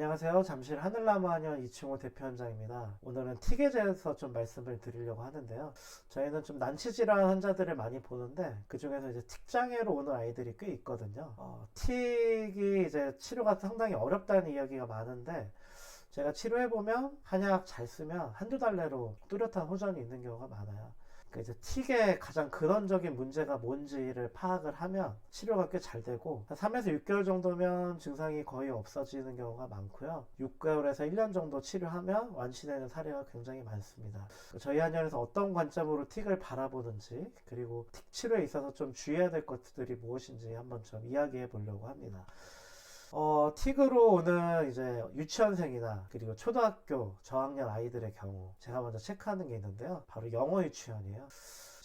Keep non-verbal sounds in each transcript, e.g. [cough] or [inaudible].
안녕하세요. 잠실 하늘나무하녀 이충호 대표원장입니다. 오늘은 틱에 대해서 좀 말씀을 드리려고 하는데요. 저희는 좀 난치 질환 환자들을 많이 보는데 그 중에서 이제 틱 장애로 오는 아이들이 꽤 있거든요. 어, 틱이 이제 치료가 상당히 어렵다는 이야기가 많은데 제가 치료해보면 한약 잘 쓰면 한두 달 내로 뚜렷한 호전이 있는 경우가 많아요. 그 이제 틱의 가장 근원적인 문제가 뭔지를 파악을 하면 치료가 꽤 잘 되고 한 3에서 6개월 정도면 증상이 거의 없어지는 경우가 많고요. 6개월에서 1년 정도 치료하면 완치되는 사례가 굉장히 많습니다. 저희 한의원에서 어떤 관점으로 틱을 바라보는지 그리고 틱 치료에 있어서 좀 주의해야 될 것들이 무엇인지 한번 좀 이야기해 보려고 합니다. 어, 틱으로 오는 이제 유치원생이나 그리고 초등학교 저학년 아이들의 경우 제가 먼저 체크하는 게 있는데요. 바로 영어 유치원이에요.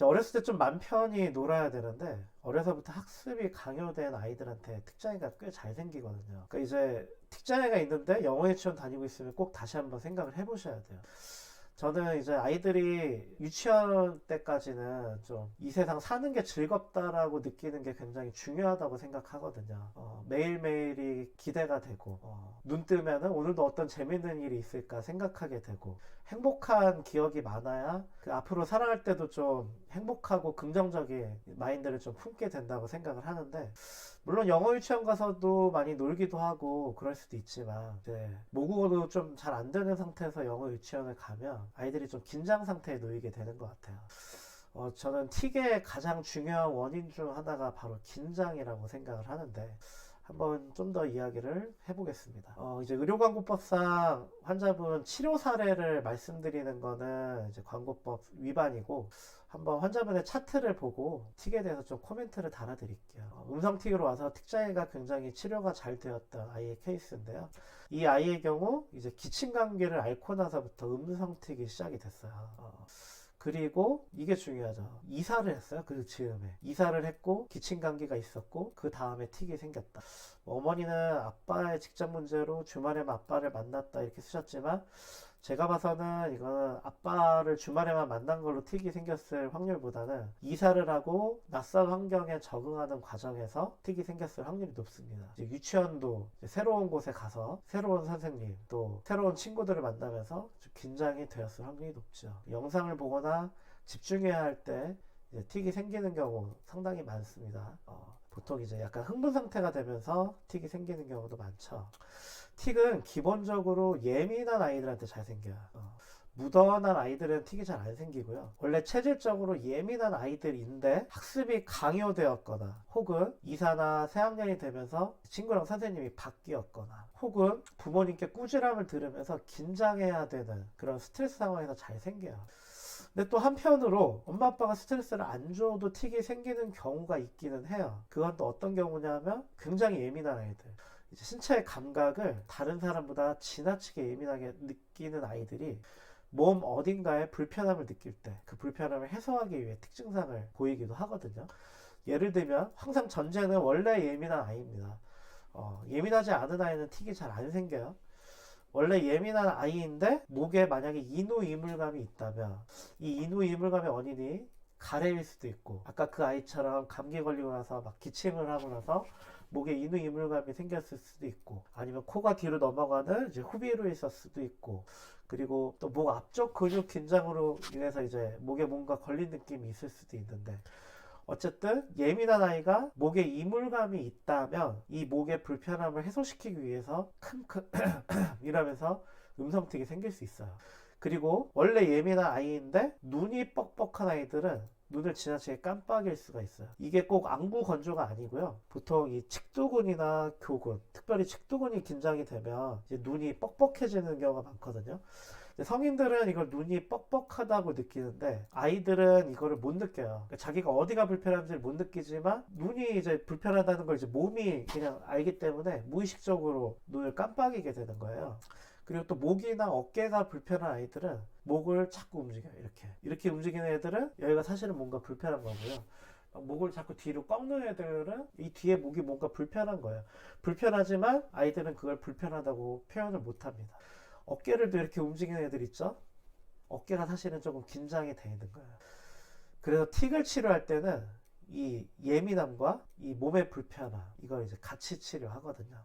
어렸을 때 좀 맘 편히 놀아야 되는데 어려서부터 학습이 강요된 아이들한테 특장애가 꽤 잘 생기거든요. 그러니까 이제 특장애가 있는데 영어 유치원 다니고 있으면 꼭 다시 한번 생각을 해보셔야 돼요. 저는 이제 아이들이 유치원 때까지는 좀 이 세상 사는 게 즐겁다라고 느끼는 게 굉장히 중요하다고 생각하거든요. 어, 매일매일이 기대가 되고, 어, 눈 뜨면은 오늘도 어떤 재밌는 일이 있을까 생각하게 되고, 행복한 기억이 많아야 그 앞으로 살아갈 때도 좀 행복하고 긍정적인 마인드를 좀 품게 된다고 생각을 하는데, 물론 영어 유치원 가서도 많이 놀기도 하고 그럴 수도 있지만 이제 모국어도 좀 잘 안 되는 상태에서 영어 유치원을 가면 아이들이 좀 긴장 상태에 놓이게 되는 것 같아요. 어, 저는 틱의 가장 중요한 원인 중 하나가 바로 긴장이라고 생각을 하는데 한번 좀 더 이야기를 해보겠습니다. 어, 이제 의료광고법상 환자분 치료 사례를 말씀드리는 거는 이제 광고법 위반이고 한번 환자분의 차트를 보고 틱에 대해서 좀 코멘트를 달아드릴게요. 어, 음성 틱으로 와서 틱장애가 굉장히 치료가 잘 되었던 아이의 케이스인데요. 이 아이의 경우 이제 기침 감기를 앓고 나서부터 음성 틱이 시작이 됐어요. 어, 그리고 이게 중요하죠. 이사를 했어요. 그 즈음에. 이사를 했고 기침 감기가 있었고 그 다음에 틱이 생겼다. 뭐 어머니는 아빠의 직장 문제로 주말에만 아빠를 만났다 이렇게 쓰셨지만 제가 봐서는 이거는 아빠를 주말에만 만난 걸로 틱이 생겼을 확률보다는 이사를 하고 낯선 환경에 적응하는 과정에서 틱이 생겼을 확률이 높습니다. 이제 유치원도 이제 새로운 곳에 가서 새로운 선생님 또 새로운 친구들을 만나면서 좀 긴장이 되었을 확률이 높죠. 영상을 보거나 집중해야 할 때 틱이 생기는 경우 상당히 많습니다. 어, 보통 이제 약간 흥분 상태가 되면서 틱이 생기는 경우도 많죠. 틱은 기본적으로 예민한 아이들한테 잘 생겨요. 어, 무던한 아이들은 틱이 잘 안 생기고요. 원래 체질적으로 예민한 아이들인데 학습이 강요되었거나 혹은 이사나 새학년이 되면서 친구랑 선생님이 바뀌었거나 혹은 부모님께 꾸지람을 들으면서 긴장해야 되는 그런 스트레스 상황에서 잘 생겨요. 근데 또 한편으로 엄마 아빠가 스트레스를 안 줘도 틱이 생기는 경우가 있기는 해요. 그건 또 어떤 경우냐면 굉장히 예민한 아이들. 이제 신체의 감각을 다른 사람보다 지나치게 예민하게 느끼는 아이들이 몸 어딘가에 불편함을 느낄 때 그 불편함을 해소하기 위해 특징상을 보이기도 하거든요. 예를 들면 항상 전제는 원래 예민한 아이입니다. 어, 예민하지 않은 아이는 틱이 잘 안 생겨요. 원래 예민한 아이인데 목에 만약에 인후이물감이 있다면 이 인후이물감의 원인이 가래일 수도 있고 아까 그 아이처럼 감기 걸리고 나서 막 기침을 하고 나서 목에 인후 이물감이 생겼을 수도 있고 아니면 코가 뒤로 넘어가는 이제 후비로 있을 수도 있고 그리고 또 목 앞쪽 근육 긴장으로 인해서 이제 목에 뭔가 걸린 느낌이 있을 수도 있는데 어쨌든 예민한 아이가 목에 이물감이 있다면 이 목의 불편함을 해소시키기 위해서 큼큼 [clears throat] 이러면서 음성틱이 생길 수 있어요. 그리고 원래 예민한 아이인데 눈이 뻑뻑한 아이들은 눈을 지나치게 깜빡일 수가 있어요. 이게 꼭 안구 건조가 아니고요. 보통 이 칡두근이나 교근, 특별히 칡두근이 긴장이 되면 눈이 뻑뻑해지는 경우가 많거든요. 성인들은 이걸 눈이 뻑뻑하다고 느끼는데 아이들은 이거를 못 느껴요. 그러니까 자기가 어디가 불편한지를 못 느끼지만 눈이 이제 불편하다는 걸 이제 몸이 그냥 알기 때문에 무의식적으로 눈을 깜빡이게 되는 거예요. 그리고 또 목이나 어깨가 불편한 아이들은 목을 자꾸 움직여요. 이렇게. 이렇게 움직이는 애들은 여기가 사실은 뭔가 불편한 거고요. 목을 자꾸 뒤로 꺾는 애들은 이 뒤에 목이 뭔가 불편한 거예요. 불편하지만 아이들은 그걸 불편하다고 표현을 못 합니다. 어깨를 또 이렇게 움직이는 애들 있죠? 어깨가 사실은 조금 긴장이 돼 있는 거예요. 그래서 틱을 치료할 때는 이 예민함과 이 몸의 불편함, 이걸 이제 같이 치료하거든요.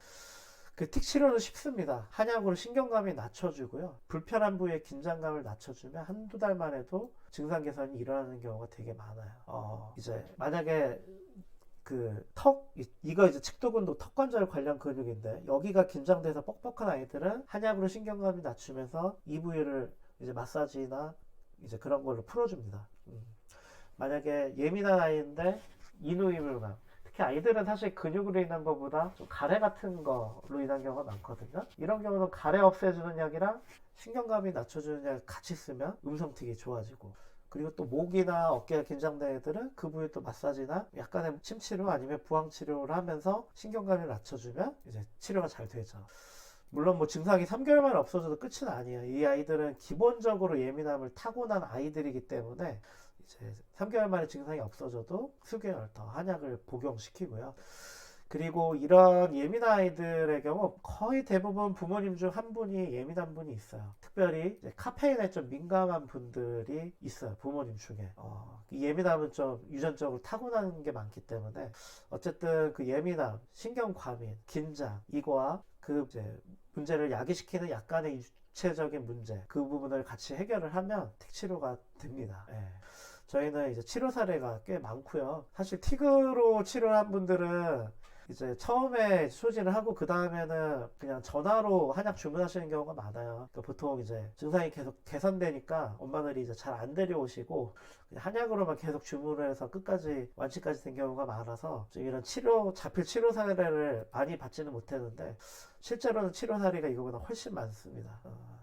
그 틱 치료는 쉽습니다. 한약으로 신경감이 낮춰주고요. 불편한 부위의 긴장감을 낮춰주면 한두 달만 해도 증상 개선이 일어나는 경우가 되게 많아요. 어, 이제 만약에 그 턱, 이- 이거 이제 측도근도 턱관절 관련 근육인데 여기가 긴장돼서 뻑뻑한 아이들은 한약으로 신경감이 낮추면서 이 부위를 이제 마사지나 이제 그런 걸로 풀어줍니다. 음. 만약에 예민한 아이인데 인후이물감 특히 아이들은 사실 근육으로 인한 것보다 좀 가래 같은 거로 인한 경우가 많거든요. 이런 경우는 가래 없애주는 약이랑 신경감이 낮춰주는 약 같이 쓰면 음성틱이 좋아지고 그리고 또 목이나 어깨가 긴장된 애들은 그 부위 또 마사지나 약간의 침치료 아니면 부항 치료를 하면서 신경감을 낮춰주면 이제 치료가 잘 되죠. 물론 뭐 증상이 3개월 만에 없어져도 끝은 아니에요. 이 아이들은 기본적으로 예민함을 타고난 아이들이기 때문에 이제 3개월 만에 증상이 없어져도 수개월 더 한약을 복용시키고요. 그리고 이런 예민한 아이들의 경우 거의 대부분 부모님 중 한 분이 예민한 분이 있어요. 특별히 카페인에 좀 민감한 분들이 있어요. 부모님 중에. 어, 이 예민함은 좀 유전적으로 타고나는 게 많기 때문에 어쨌든 그 예민함, 신경 과민, 긴장 이거와 그 이제 문제를 야기시키는 약간의 유체적인 문제 그 부분을 같이 해결을 하면 틱치료가 됩니다. 예. 저희는 이제 치료 사례가 꽤 많고요. 사실 틱으로 치료한 분들은 이제 처음에 소진을 하고 그 다음에는 그냥 전화로 한약 주문하시는 경우가 많아요. 그러니까 보통 이제 증상이 계속 개선되니까 엄마들이 이제 잘 안 데려오시고 한약으로만 계속 주문을 해서 끝까지 완치까지 된 경우가 많아서 좀 이런 치료 잡힐 치료 사례를 많이 받지는 못했는데 실제로는 치료 사례가 이거보다 훨씬 많습니다. 어,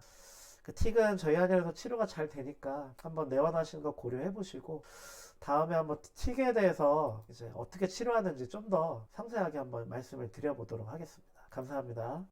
그 틱은 저희 한약에서 치료가 잘 되니까 한번 내원하시는 거 고려해 보시고 다음에 한번 틱에 대해서 이제 어떻게 치료하는지 좀 더 상세하게 한번 말씀을 드려보도록 하겠습니다. 감사합니다.